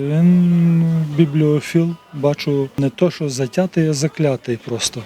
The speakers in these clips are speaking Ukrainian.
Він бібліофіл, бачу не то, що затятий, а заклятий просто.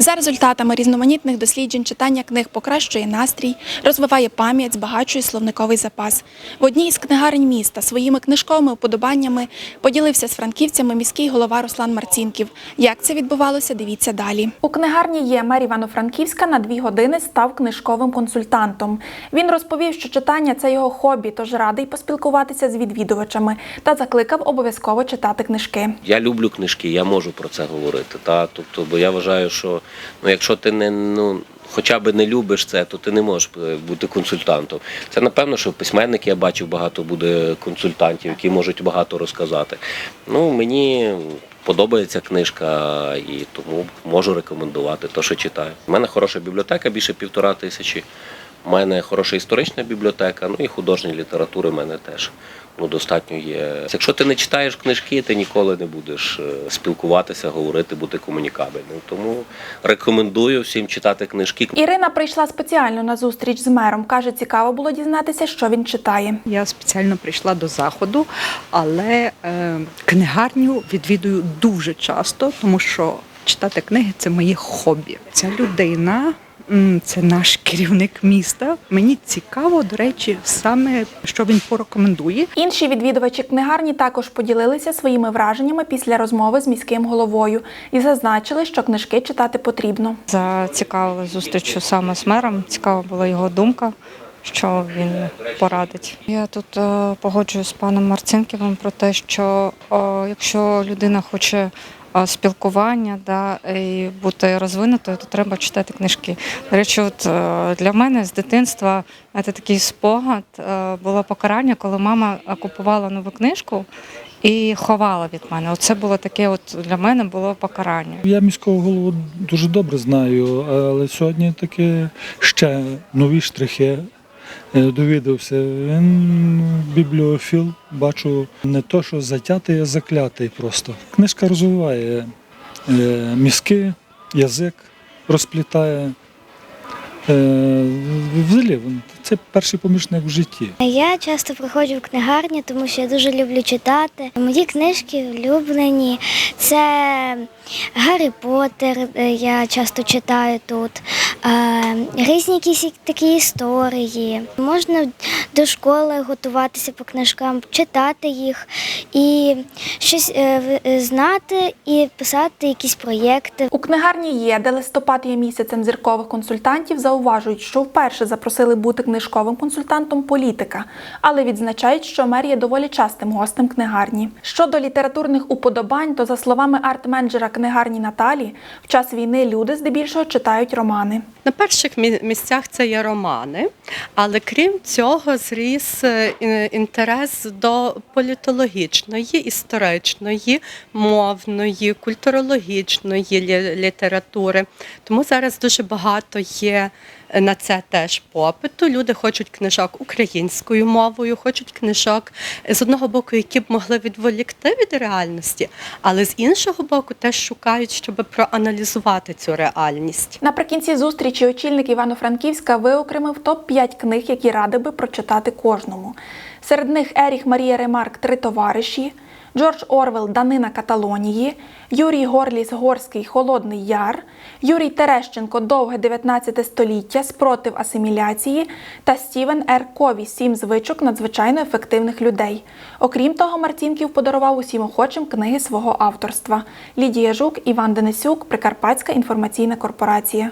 За результатами різноманітних досліджень читання книг покращує настрій, розвиває пам'ять, збагачує словниковий запас. В одній із книгарень міста своїми книжковими уподобаннями поділився з франківцями міський голова Руслан Марцінків. Як це відбувалося, дивіться далі. У книгарні є мер Івано-Франківська на дві години став книжковим консультантом. Він розповів, що читання це його хобі, тож радий поспілкуватися з відвідувачами та закликав обов'язково читати книжки. Я люблю книжки, я можу про це говорити. Та? Тобто, бо я вважаю, що ну, якщо ти не ну, хоча б не любиш це, то ти не можеш е, бути консультантом. Це напевно, що письменники я бачив багато буде консультантів, які можуть багато розказати. Ну, мені подобається книжка і тому можу рекомендувати те, що читаю. У мене хороша бібліотека, більше півтора тисячі. У мене хороша історична бібліотека, ну і художньої літератури в мене теж ну, достатньо є. Якщо ти не читаєш книжки, ти ніколи не будеш е, спілкуватися, говорити, бути комунікабельним. Тому рекомендую всім читати книжки. Ірина прийшла спеціально на зустріч з мером. каже, цікаво було дізнатися, що він читає. Я спеціально прийшла до заходу, але е, книгарню відвідую дуже часто, тому що читати книги це моє хобі. Ця людина. Це наш керівник міста. Мені цікаво, до речі, саме що він порекомендує. Інші відвідувачі книгарні також поділилися своїми враженнями після розмови з міським головою і зазначили, що книжки читати потрібно. Зацікавила зустрічю саме з мером. Цікава була його думка, що він порадить. Я тут е, погоджуюсь з паном Марцинківим про те, що е, якщо людина хоче е, спілкування да, і бути розвинутою, то треба читати книжки. До речі, от для мене з дитинства це такий спогад було покарання, коли мама купувала нову книжку. І ховала від мене. Оце було таке, от для мене було покарання. Я міського голову дуже добре знаю, але сьогодні таке ще нові штрихи. Е, Довідався, він бібліофіл, бачу не то, що затятий, а заклятий просто. Книжка розвиває е, мізки, язик, розплітає. Е, Взагалі, це перший помічник в житті. Я часто приходжу в книгарню, тому що я дуже люблю читати. Мої книжки улюблені. Це Гаррі Поттер, я часто читаю тут. Різні якісь такі історії. Можна до школи готуватися по книжкам, читати їх і щось е, е, знати і писати якісь проєкти. У книгарні є, де листопад є місяцем зіркових консультантів, зауважують, що вперше запросили бути книжковим консультантом політика, але відзначають, що мер є доволі частим гостем книгарні. Щодо літературних уподобань, то за словами арт-менеджера книгарні Наталі, в час війни люди здебільшого читають романи. На перших місцях це є романи, але крім цього, зріс е, інтерес до політологічної, історичної, мовної, культурологічної літератури. Тому зараз дуже багато є на це теж попиту. Люди хочуть книжок українською мовою, хочуть книжок е, з одного боку, які б могли відволікти від реальності, але з іншого боку, теж шукають, щоб проаналізувати цю реальність. Наприкінці зустрічі очільник Івано-Франківська виокремив топ-5 книг, які радив би прочитати кожному. Серед них Еріх Марія Ремарк Три товариші, Джордж Орвел Данина Каталонії, Юрій Горліс Горський Холодний Яр, Юрій Терещенко Довге 19 століття Спротив асиміляції та Стівен Р. Кові Сім звичок надзвичайно ефективних людей. Окрім того, Марцінків подарував усім охочим книги свого авторства. Лідія Жук, Іван Денисюк, Прикарпатська інформаційна корпорація.